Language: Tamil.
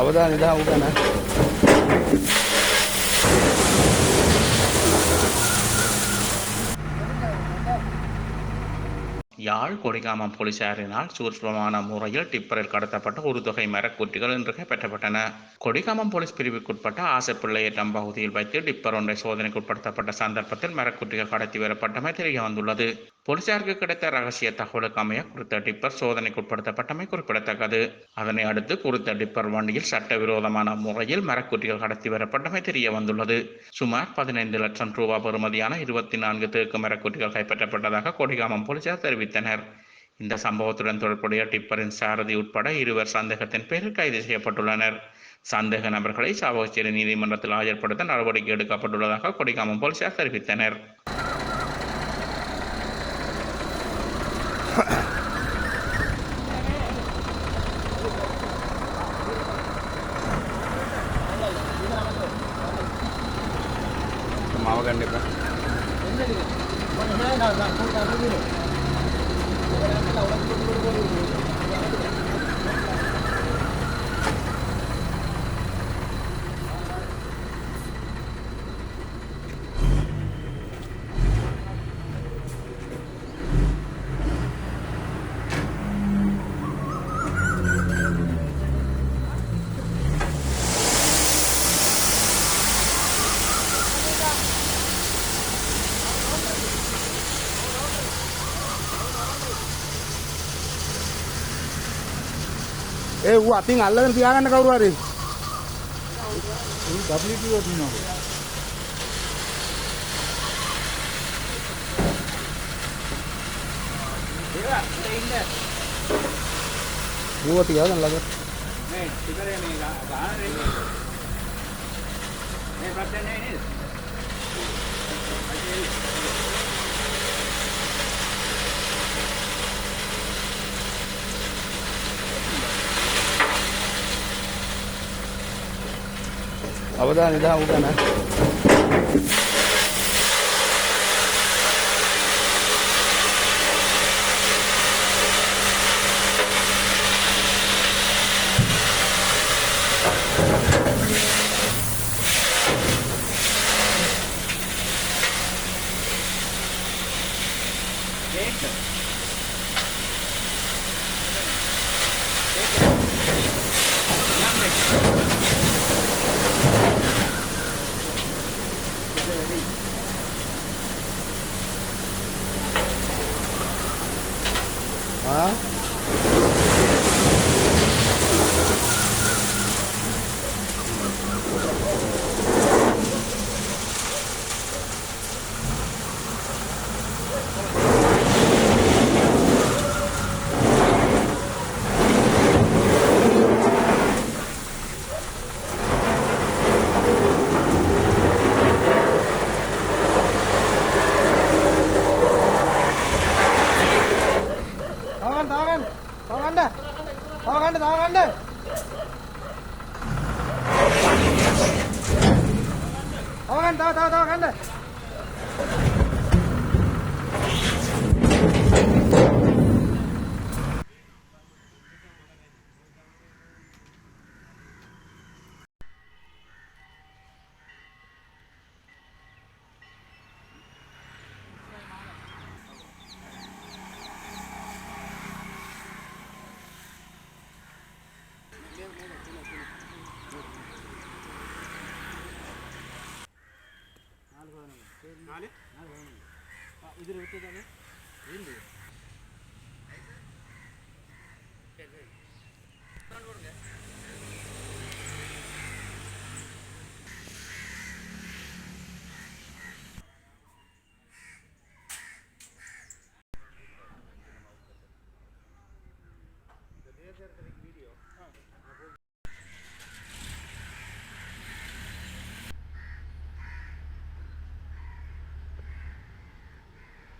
අවදාන ඉදා උගන யாழ் கொடிகாமம் போலீசாரினால் சூட்சமமான முறையில் டிப்பரில் கடத்தப்பட்ட ஒரு தொகை மரக்குற்றிகள் இன்று கைப்பற்றப்பட்டன கொடிகாமம் போலீஸ் பிரிவுக்குட்பட்ட ஆசைப்பிள்ளையேற்றம் பகுதியில் வைத்து டிப்பர் ஒன்றை சோதனைக்குட்படுத்தப்பட்ட சந்தர்ப்பத்தில் மரக்குற்றிகள் கடத்தி வரப்பட்டமை தெரிய வந்துள்ளது போலீசாருக்கு கிடைத்த ரகசிய தகவலுக்கு அமைய குறித்த டிப்பர் சோதனைக்குட்படுத்தப்பட்டமை குறிப்பிடத்தக்கது. அதனை அடுத்து குறித்த டிப்பர் வண்டியில் சட்டவிரோதமான முறையில் மரக்குட்டிகள் கடத்தி வரப்பட்டமை தெரிய வந்துள்ளது சுமார் பதினைந்து லட்சம் ரூபாய் பெறுமதியான இருபத்தி நான்கு தேக்கு மரக்குட்டிகள் கைப்பற்றப்பட்டதாக கொடிகாமம் போலீசார் தெரிவித்தனர். இந்த சம்பவத்துடன் தொடர்புடைய டிப்பரின் சாரதி உட்பட இருவர் சந்தேகத்தின் பேரில் கைது செய்யப்பட்டுள்ளனர். சந்தேக நபர்களை சாவகச்சேரி நீதிமன்றத்தில் ஆஜர்படுத்த நடவடிக்கை எடுக்கப்பட்டுள்ளதாக கொடிகாமம் போலீசார் தெரிவித்தனர். கண்டிப்பாக ඒ ඌ අතින් අල්ලගෙන තියාගන්න කවුරු හරි. ඌ WQ එක දිනනවා. ඌව තියාගන්න ළඟ. මේ ටිකරේ මේ ගාන රේ. මේ ප්‍රශ්නේ නේ. అవధాని ఇదా అవుతానా Thank you. 啊？عندك. طبق عندك طبق عندك. നാല്. ഇത് ഇരുപത്തി നാല്